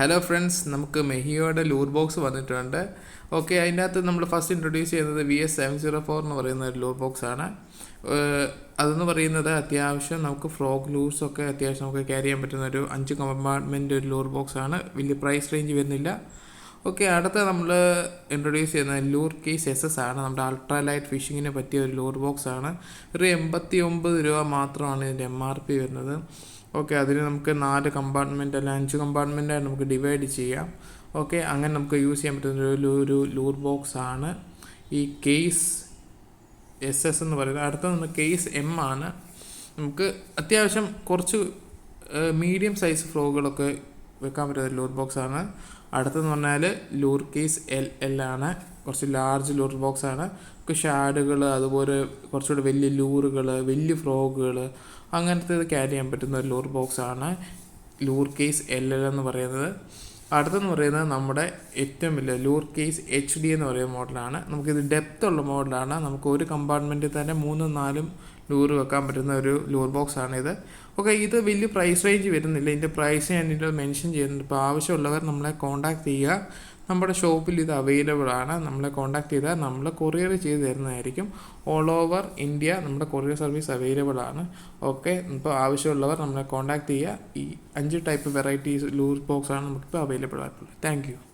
Hello friends നമുക്ക് മെഹിയോയുടെ lure box വന്നിട്ടുണ്ട്. ഓക്കെ അതിന്റെ അകത്ത് നമ്മൾ ഫസ്റ്റ് ഇൻട്രൊഡ്യൂസ് ചെയ്യുന്നത് V S seven zero four എന്ന് പറയുന്ന ഒരു ലൂർ ബോക്സ് ആണ്. അതെന്ന് പറയുന്നത് അത്യാവശ്യം നമുക്ക് ഫ്രോഗ് ലൂസ് ഒക്കെ അത്യാവശ്യം നമുക്ക് ക്യാരി ചെയ്യാൻ പറ്റുന്ന ഒരു അഞ്ച് കമ്പാർട്ട്മെന്റ് ഒരു ലൂർ ബോക്സ് ആണ്. വലിയ പ്രൈസ് റേഞ്ച് വരുന്നില്ല. ഓക്കെ അടുത്ത നമ്മൾ ഇൻട്രൊഡ്യൂസ് ചെയ്യുന്ന ലൂർ കേസ് എസ് എസ് ആണ്. നമ്മുടെ അൾട്രാ ലൈറ്റ് ഫിഷിങ്ങിനെ പറ്റിയ ഒരു ലൂർ ബോക്സ് ആണ്. ഒരു എൺപത്തി ഒമ്പത് രൂപ മാത്രമാണ് ഇതിന്റെ എം ആർ പി വരുന്നത്. ഓക്കെ അതിന് നമുക്ക് നാല് കമ്പാർട്ട്മെന്റ് അല്ല അഞ്ച് കമ്പാർട്ട്മെന്റായിട്ട് നമുക്ക് ഡിവൈഡ് ചെയ്യാം. ഓക്കെ അങ്ങനെ നമുക്ക് യൂസ് ചെയ്യാൻ പറ്റുന്ന ഒരു ഒരു ലൂർ ബോക്സ് ആണ്. ഈ കേസ് എസ് എസ് എന്ന് പറയുന്നത്. അടുത്ത നമ്മൾ കേസ് എം ആണ്. നമുക്ക് അത്യാവശ്യം കുറച്ച് മീഡിയം സൈസ് ഫ്രോഗുകളൊക്കെ വെക്കാൻ പറ്റുന്ന ലൂർ ബോക്സ് ആണ്. അടുത്തെന്ന് പറഞ്ഞാൽ ലൂർ കേസ് എൽ എൽ ആണ്. കുറച്ച് ലാർജ് ലൂർ ബോക്സ് ആണ്. ഷാഡുകൾ അതുപോലെ കുറച്ചുകൂടി വലിയ ലൂറുകൾ വലിയ ഫ്രോഗുകൾ അങ്ങനത്തെ ക്യാരി ചെയ്യാൻ പറ്റുന്ന ഒരു ലൂർ ബോക്സ് ആണ്. ലൂർ കേസ് എൽ എൽ എന്ന് പറയുന്നത്. അടുത്തെന്ന് പറയുന്നത് നമ്മുടെ ഏറ്റവും വലിയ ലൂർ കേസ് എച്ച് ഡി എന്ന് പറയുന്ന മോഡലാണ് നമുക്കിത് ഡെപ്ത് ഉള്ള മോഡലാണ് നമുക്ക് ഒരു കമ്പാർട്ട്മെന്റിൽ തന്നെ മൂന്നും നാലും ലൂർ വെക്കാൻ പറ്റുന്ന ഒരു ലൂർ ബോക്സ് ആണിത്. ഓക്കെ ഇത് വലിയ പ്രൈസ് റേഞ്ച് വരുന്നില്ല. ഇതിന്റെ പ്രൈസ് ഞാൻ ഇതിൽ മെൻഷൻ ചെയ്യുന്നുണ്ട്. ഇപ്പോൾ ആവശ്യമുള്ളവർ നമ്മളെ കോൺടാക്ട് ചെയ്യുക. നമ്മുടെ ഷോപ്പിൽ ഇത് അവൈലബിൾ ആണ്. നമ്മളെ കോൺടാക്ട് ചെയ്താൽ നമ്മൾ കൊറിയർ ചെയ്ത് തരുന്നതായിരിക്കും. ഓൾ ഓവർ ഇന്ത്യ നമ്മുടെ കൊറിയർ സർവീസ് അവൈലബിൾ ആണ്. ഓക്കെ ഇപ്പോൾ ആവശ്യമുള്ളവർ നമ്മളെ കോൺടാക്ട് ചെയ്യുക. ഈ അഞ്ച് ടൈപ്പ് വെറൈറ്റീസ് ലൂസ് ബോക്സ് ആണ് നമുക്കിപ്പോൾ അവൈലബിൾ ആയിട്ടുള്ളത്. താങ്ക്